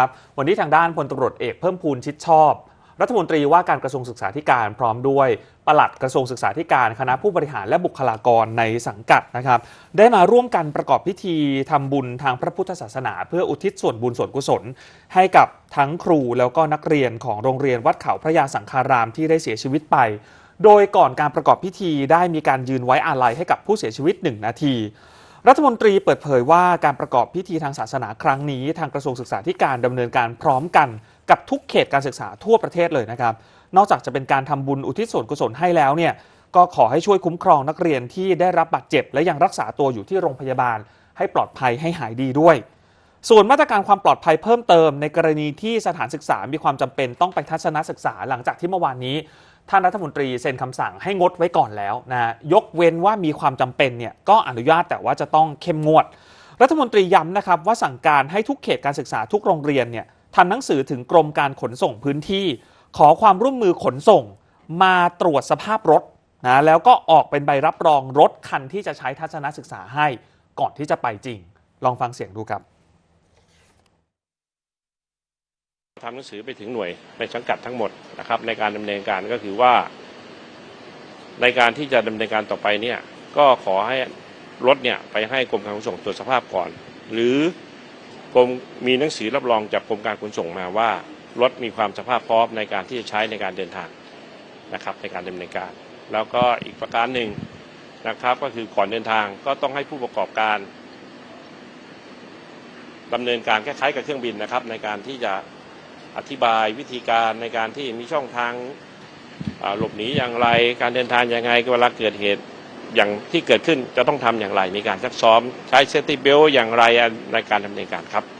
ครับวันนี้ทางด้านพลตำรวจเอกเพิ่มพูนชิดชอบ รัฐมนตรีว่าการกระทรวงศึกษาธิการพร้อมด้วยปลัดกระทรวงศึกษาธิการคณะผู้บริหารและบุคลากรในสังกัดนะครับ ได้มาร่วมกันประกอบพิธีทำบุญทางพระพุทธศาสนา เพื่ออุทิศส่วนบุญส่วนกุศล ให้กับทั้งครูแล้วก็นักเรียนของโรงเรียนวัดเขาพระยาสังคารามที่ได้เสียชีวิตไป โดยก่อนการประกอบพิธีได้มีการยืนไว้อาลัยให้กับผู้เสียชีวิตหนึ่งนาที รัฐมนตรีเปิดเผยว่าการประกอบพิธีทางศาสนาครั้งนี้ ทางกระทรวงศึกษาธิการดำเนินการพร้อมกันกับทุกเขตการศึกษาทั่วประเทศเลยนะครับ นอกจากจะเป็นการทำบุญอุทิศส่วนกุศลให้แล้วเนี่ยก็ขอให้ช่วยคุ้มครองนักเรียนที่ได้รับบาดเจ็บ และยังรักษาตัวอยู่ที่โรงพยาบาล ให้ปลอดภัยให้หายดีด้วย ส่วนมาตรการความปลอดภัยเพิ่มเติม ในกรณีที่สถานศึกษา มีความจำเป็นต้องไปทัศนศึกษาหลังจากที่เมื่อวานนี้ ท่านรัฐมนตรีเซ็นคำสั่งให้งดไว้ก่อนแล้วนะยกเว้นว่ามีความจำเป็นเนี่ยก็อนุญาตแต่ว่าจะต้องเข้มงวด รัฐมนตรีย้ำนะครับว่าสั่งการให้ทุกเขตการศึกษาทุกโรงเรียนเนี่ยทำหนังสือถึงกรมการขนส่งพื้นที่ ขอความร่วมมือขนส่ง มาตรวจสภาพรถนะแล้วก็ออกเป็นใบรับรองรถคันที่จะใช้ทัศนศึกษาให้ก่อนที่จะไปจริง ลองฟังเสียงดูครับ ทำหนังสือไปถึงหน่วยในสังกัดทั้งหมดนะครับ ในการดำเนินการก็คือว่า ในการที่จะดำเนินการต่อไปเนี่ยก็ขอให้รถเนี่ยไปให้กรมการขนส่งตรวจสภาพก่อน หรือกรมมีหนังสือรับรองจากกรมการขนส่งมาว่ารถมีความสภาพพร้อมในการที่จะใช้ในการเดินทางนะครับ ในการดำเนินการ แล้วก็อีกประการหนึ่งนะครับ ก็คือก่อนเดินทางก็ต้องให้ผู้ประกอบการดำเนินการคล้ายๆกับเครื่องบินนะครับ ในการที่จะ อธิบายวิธีการในการที่มีช่องทางหลบหนีอย่างไร การเดินทางอย่างไรเวลาเกิดเหตุอย่างที่เกิดขึ้นจะต้องทำอย่างไร มีการซักซ้อมใช้เซฟตี้เบลอย่างไรในการดำเนินการครับ